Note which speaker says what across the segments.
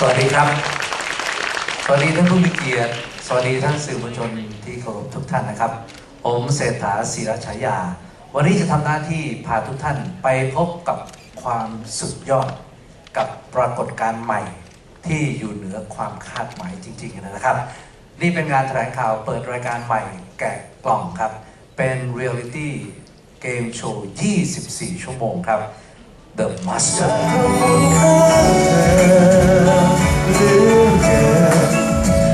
Speaker 1: สวัสดีครับ สวัสดีท่านผู้มีเกียรติ สวัสดีท่านสื่อมวลชนที่เคารพทุกท่านนะครับ ผมเศรษฐาศิรฉายา วันนี้จะทำหน้าที่พาทุกท่านไปพบกับความสุดยอดกับปรากฏการณ์ใหม่ที่อยู่เหนือความคาดหมายจริง ๆ นะครับ นี่เป็นงานแถลงข่าวเปิดรายการใหม่แกะกล่องครับ เป็นเรียลิตี้เกมโชว์ 24 ชั่วโมงครับ The Master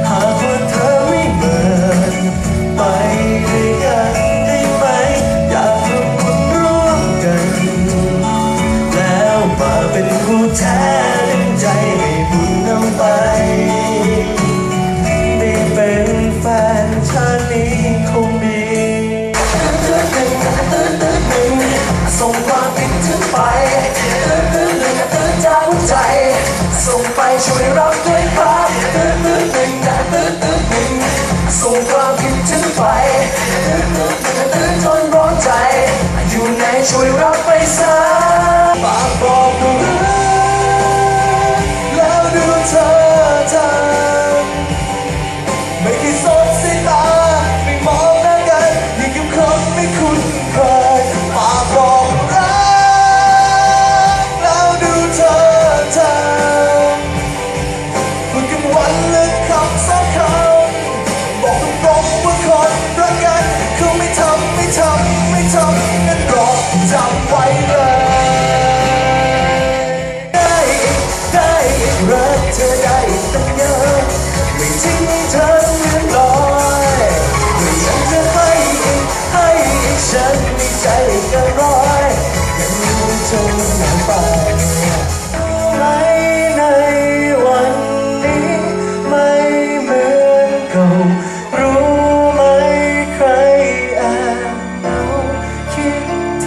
Speaker 2: หากว่าเธอไม่มือนได้วยกันได้ไหมอยากทำบุญร่วมกันแล้วมาเป็นผู้แทนน้ำใจให้บุญนำไปได้เป็นแฟนชาตินี้คงดีตื่นตื่นตื่นตื่นตื่นหนึ่งส่งความคิดถึงไป อยู่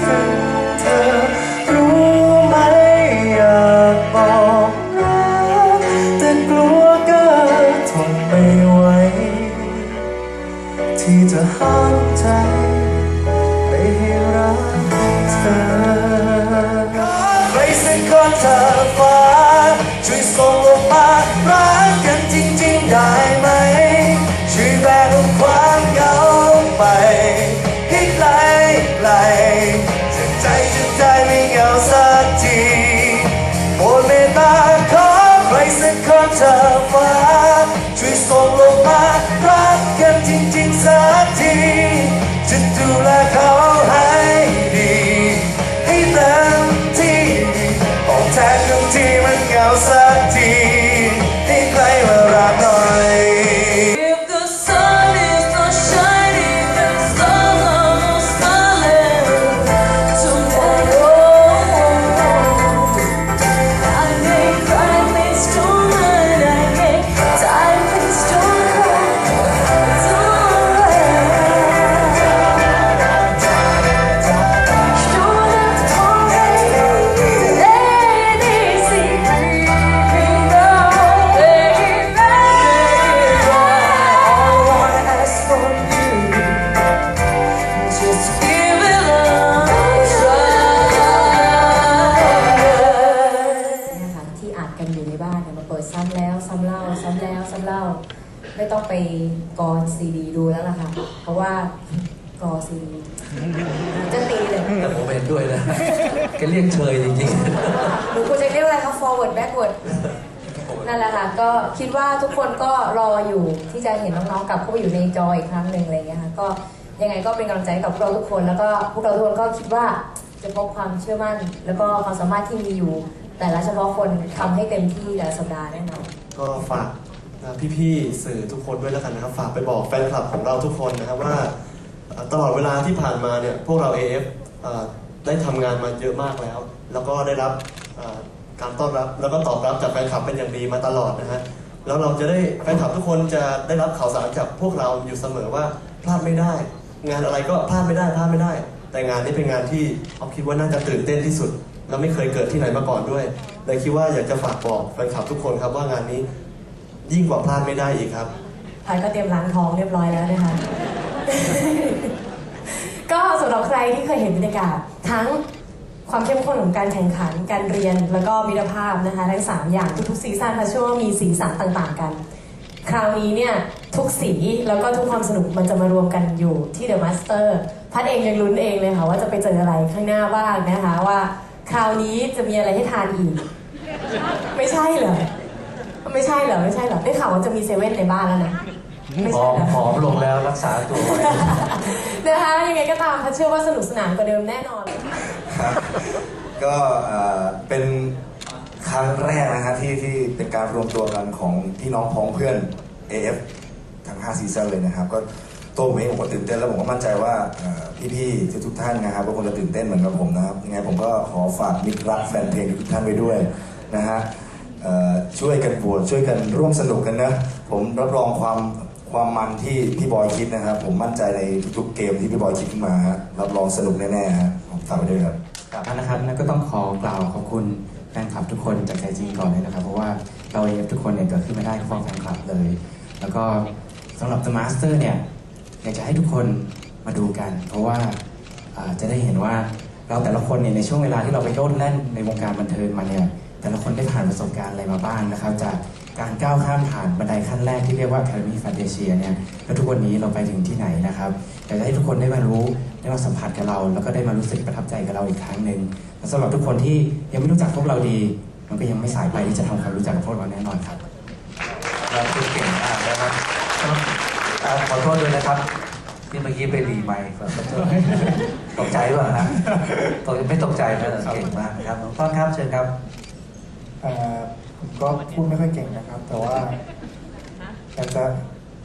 Speaker 2: ดถึงเธอรู้ไหมอยากบอกรักแต่กลัวเกินทนไม่ไหวที่จะห้ามใจ เธอฟ้าช่วยส่งลงมารักกันจริงๆสักทีจะดูแลเขาให้ดี ให้เต็มที่ออกแทนทุกที่มันเหงา
Speaker 3: ซะานเนี่ยมาเปิดซ้ำแล้วซ้ำเล่าซ้ำแล้วซ้ำเล่า ไม่ต้องไปกรซีดีดูแล้วล่ะค่ะ เพราะว่ากรซีดีจะตีเลย
Speaker 1: แต่ผมเห็นด้วยนะแกเรียกเชยจริง
Speaker 3: หรือคุณจะเรียกอะไรคะ forward backward นั่นแหละค่ะก็คิดว่าทุกคนก็รออยู่ที่จะเห็นน้องๆกลับเข้าไปอยู่ในจออีกครั้งหนึ่งอะไรอย่างเงี้ยค่ะก็ยังไงก็เป็นกำลังใจให้กับพวกเราทุกคน แล้วก็พวกเราทุกคนก็คิดว่าจะพบความเชื่อมั่น แล้วก็ความสามารถที่มีอยู่ แต่ละเฉพาะคนทำให้เต็มที่แต่ละสัปดาห์แน่นอน
Speaker 2: ก็ฝากนะพี่ๆสื่อทุกคนด้วยแล้วกันนะครับ ฝากไปบอกแฟนคลับของเราทุกคนนะครับว่าเอ่อตลอดเวลาที่ผ่านมาเนี่ยพวกเรา AF เอ่อได้ทำงานมาเยอะมากแล้ว แล้วก็ได้รับเอ่อการต้อนรับ แล้วก็ตอบรับจากแฟนคลับเป็นอย่างดีมาตลอดนะฮะแล้วเราจะได้แฟนคลับทุกคนจะได้รับข่าวสารจากพวกเราอยู่เสมอว่าพลาดไม่ได้ งานอะไรก็พลาดไม่ได้พลาดไม่ได้ แต่งานนี้เป็นงานที่เอาคิดว่าน่าจะตื่นเต้นที่สุด แล้วไม่เคยเกิดที่ไหนมาก่อนด้วยเลยคิดว่าอยากจะฝากบอกแฟนคลับทุกคนครับว่างานนี้ยิ่งกว่าพลาดไม่ได้อีกครับ
Speaker 3: พายก็เตรียมล้างท้องเรียบร้อยแล้วนะคะ ก็สำหรับใครที่เคยเห็นบรรยากาศทั้ง
Speaker 4: ความเข้มข้นของการแข่งขัน การเรียน แล้วก็มิตรภาพนะคะทั้ง 3 อย่างทุกๆซีซั่นค่ะเชื่อว่ามีสีสันต่างๆกัน คราวนี้เนี่ยทุกสีแล้วก็ทุกความสนุกมันจะมารวมกันอยู่ที่เดอะมาสเตอร์พัดเองยังลุ้นเองเลยค่ะว่าจะไปเจออะไรข้างหน้าบ้างนะคะว่า คราวนี้จะมีอะไรให้ทานอีก ไม่ใช่เหรอ ไม่ใช่เหรอ ไม่ใช่เหรอ ได้ข่าวว่าจะมีเซเว่นในบ้านแล้วนะ ไม่
Speaker 1: ผ
Speaker 4: ใช่
Speaker 1: อม
Speaker 4: เหรอ
Speaker 1: ผอมลงแล้วรักษาตัวไว้
Speaker 4: นะคะยังไงก็ตามพัดเชื่อว่าสนุกสนานกว่าเดิมแน่นอน
Speaker 2: ครับก็เอ่อเป็นครั้งแรกนะฮะที่ที่เป็นการรวมตัวกันของพี่น้องพ้องเพื่อน AF ทั้ง5ซีซั่นเลยนะครับ ก็ ตัวผมเองผมก็ตื่นเต้นแล้วผมก็มั่นใจว่าพี่ๆทุกๆท่านนะครับก็คงจะตื่นเต้นเหมือนกับผมนะครับยังไงผมก็ขอฝากมิตรรักแฟนเพลงทุกท่านไว้ด้วยนะฮะช่วยกันโหวตช่วยกันร่วมสนุกกันนะผมรับรองความความมันที่พี่บอยคิดนะครับผมมั่นใจในทุกเกมที่พี่บอยคิดขึ้นมาฮะรับรองสนุกแน่ๆฮะผมฝากไว้ด้วยครับ
Speaker 5: นะครับนั่นก็ต้องขอกล่าวขอบคุณแฟนคลับทุกคนจากใจจริงก่อนเลยนะครับ เพราะว่าเราเองทุกคนเนี่ยเกิดขึ้นไม่ได้ก็เพราะแฟนคลับเลย แล้วก็สำหรับ The Master เนี่ย อยากจะให้ทุกคนมาดูกัน เพราะว่าจะได้เห็นว่าเราแต่ละคนเนี่ยในช่วงเวลาที่เราไปโลดแล่นในวงการบันเทิงมาเนี่ยแต่ละคนได้ผ่านประสบการณ์อะไรมาบ้างนะครับ จากการก้าวข้ามผ่านบันไดขั้นแรกที่เรียกว่า Academy f a n t a s i a เนี่ยแล้วทุกวันนี้เราไปถึงที่ไหนนะครับอยากจะให้ทุกคนได้มารู้ได้มาสัมผัสกับเรา แล้วก็ได้มารู้สึกประทับใจกับเราอีกครั้งหนึ่งสำหรับทุกคนที่ยังไม่รู้จักพวกเราดี มันก็ยังไม่สายไปที่จะทำความรู้จักกับพวกเราแน่นอนครับ
Speaker 1: เราเก่งมากนะครับ ขอโทษด้วยนะครับ ที่เมื่อกี้ไปรีไมค์ขอโทษตกใจเปล่านะตกไม่ตกใจนะเก่งมากครับน้องต้อนครับเชิญครับ
Speaker 6: เอ่อผมก็พูดไม่ค่อยเก่งนะครับ แต่ว่าอยากจะ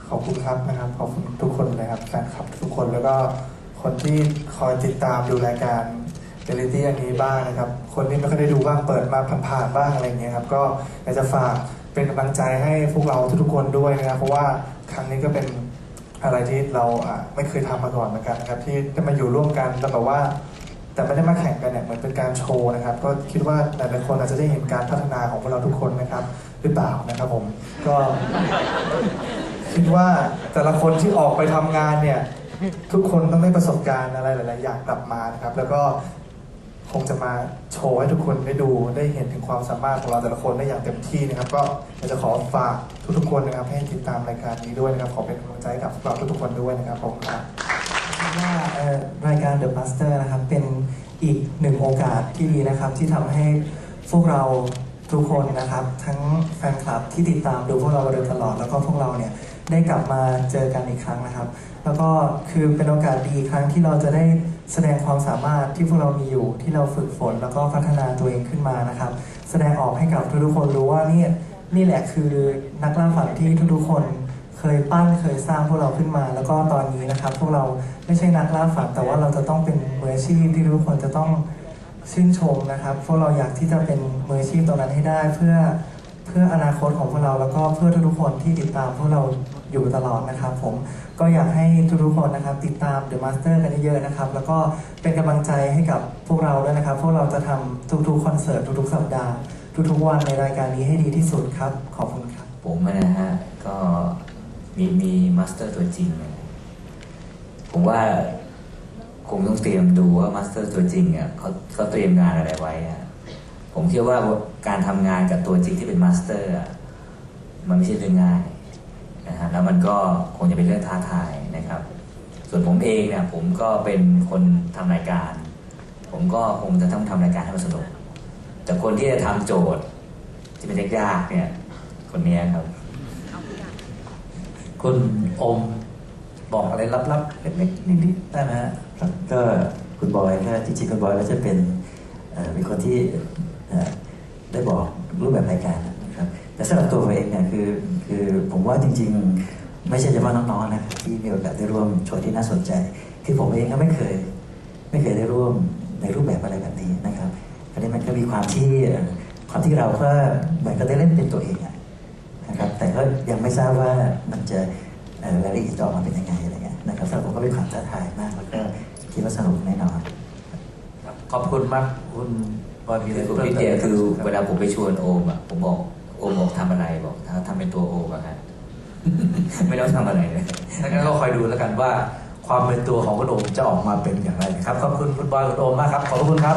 Speaker 6: ขอบคุณครับนะครับขอบคุณทุกคนเลยครับแฟนคลับทุกคนแล้วก็คนที่คอยติดตามดูรายการเรลิตี้อันนี้บ้างนะครับ คนที่ไม่ค่อยได้ดูบ้างเปิดมาผ่านๆบ้างอะไรเงี้ยครับก็อยากจะฝากเป็นกำลังใจให้พวกเราทุกๆคนด้วยนะครับ เพราะว่าครั้งนี้ก็เป็น อะไรที่เราอะไม่เคยทำมาก่อนเหมือนกันครับ ที่ได้มาอยู่ร่วมกันแล้วแบบว่า แต่ไม่ได้มาแข่งกันเนี่ยเหมือนเป็นการโชว์นะครับ ก็คิดว่าหลายๆคนอาจจะได้เห็นการพัฒนาของพวกเราทุกคนนะครับ หรือเปล่านะครับผมก็คิดว่าแต่ละคนที่ออกไปทำงานเนี่ย ทุกคนต้องได้ประสบการณ์อะไรหลาย ๆ อย่างกลับมานะครับ แล้วก็ คงจะมาโชว์ให้ทุกคนได้ดูได้เห็นถึงความสามารถของเราแต่ละคนได้อย่างเต็มที่นะครับ ก็อยากจะขอฝากทุกๆคนนะครับ ให้ติดตามรายการนี้ด้วยนะครับ ขอเป็นกำลังใจกับพวกเราทุกๆคนด้วยนะครับผมครับ
Speaker 7: ว่ารายการ The Master นะครับเป็นอีกหนึ่งโอกาสที่ดีนะครับ ที่ทำให้พวกเราทุกคนนะครับ ทั้งแฟนคลับที่ติดตามดูพวกเราโดยตลอด แล้วก็พวกเราเนี่ยได้กลับมาเจอกันอีกครั้งนะครับ แล้วก็คือเป็นโอกาสดีครั้งที่เราจะได้ แสดงความสามารถที่พวกเรามีอยู่ที่เราฝึกฝนแล้วก็พัฒนาตัวเองขึ้นมานะครับ แสดงออกให้กับทุกๆคนรู้ว่านี่นี่แหละคือนักล่าฝันที่ทุกๆคนเคยปั้นเคยสร้างพวกเราขึ้นมา แล้วก็ตอนนี้นะครับ พวกเราไม่ใช่นักล่าฝัน แต่ว่าเราจะต้องเป็นมืออาชีพที่ทุกคนจะต้องชื่นชมนะครับ พวกเราอยากที่จะเป็นมืออาชีพตรงนั้นให้ได้ เพื่อเพื่ออนาคตของพวกเราแล้วก็เพื่อทุกๆคนที่ติดตามพวกเรา อยู่ตลอดนะครับผมก็อยากให้ทุกๆคนนะครับติดตาม The Master กันเยอะๆนะครับ แล้วก็เป็นกำลังใจให้กับพวกเราด้วยนะครับ พวกเราจะทำทุกๆคอนเสิร์ตทุกๆสัปดาห์ ทุกๆวันในรายการนี้ให้ดีที่สุดครับ ขอบคุณครับ
Speaker 8: ผมนะฮะก็มีมีมาสเตอร์ตัวจริง ผมว่าคงต้องเตรียมดูว่ามาสเตอร์ตัวจริงอะเขาเขาเตรียมงานอะไรไว้อะผมเชื่อว่าการทำงานกับตัวจริงที่เป็นมาสเตอร์อะมันไม่ใช่เรื่องง่าย นะฮะแล้วมันก็คงจะเป็นเรื่องท้าทายนะครับ ส่วนผมเองเนี่ยผมก็เป็นคนทำรายการ ผมก็คงจะต้องทำรายการให้มันสนุกแต่คนที่จะทำโจทย์ที่เป็นยากเนี่ย คนนี้ครับ
Speaker 1: คุณอมบอกอะไรลับๆเล็กๆนิดๆได้ไหมฮะ
Speaker 9: ครับก็คุณบอยก็จริงๆคุณบอยก็จะเป็นเป็นคนที่ได้บอกรูปแบบรายการ นะครับแต่สำหรับตัวผมเองเนี่ยคือคือผมว่าจริง ๆ ไม่ใช่เฉพาะน้องๆนะครับที่มีโอกาสได้ร่วมโชว์ที่น่าสนใจ คือผมเองก็ไม่เคย ไม่เคยได้ร่วมในรูปแบบอะไรแบบนี้นะครับอันนี้มันก็มีความที่เอ่อความที่เราก็เหมือนก็ได้เล่นเป็นตัวเองอะนะครับ แต่ก็ยังไม่ทราบว่ามันจะเอ่อรายละเอียดจะออกมาเป็นยังไงอะไรเงี้ยนะครับสำหรับผมก็เป็นความท้าทายมากแล้วก็คิดว่าสนุกแน่นอน
Speaker 1: ครับขอบคุณมากคุณบอยมีอะไร
Speaker 8: คือ
Speaker 1: เพิ่ม
Speaker 8: พี่
Speaker 1: เติ
Speaker 8: เดีย
Speaker 1: ม
Speaker 8: คือเวลาผมไปชวนโอมอะผมบอก โอบอกทำอะไรบอกทำเป็นตัวโอมอะฮะไม่ต้องทำอะไรเลย
Speaker 1: งั้นก็คอยดูแล้วกันว่า ความเป็นตัวของคุณโอมจะออกมาเป็นอย่างไรนะครับขอบคุณคุณบอยคุณโอมมากครับขอบคุณครับ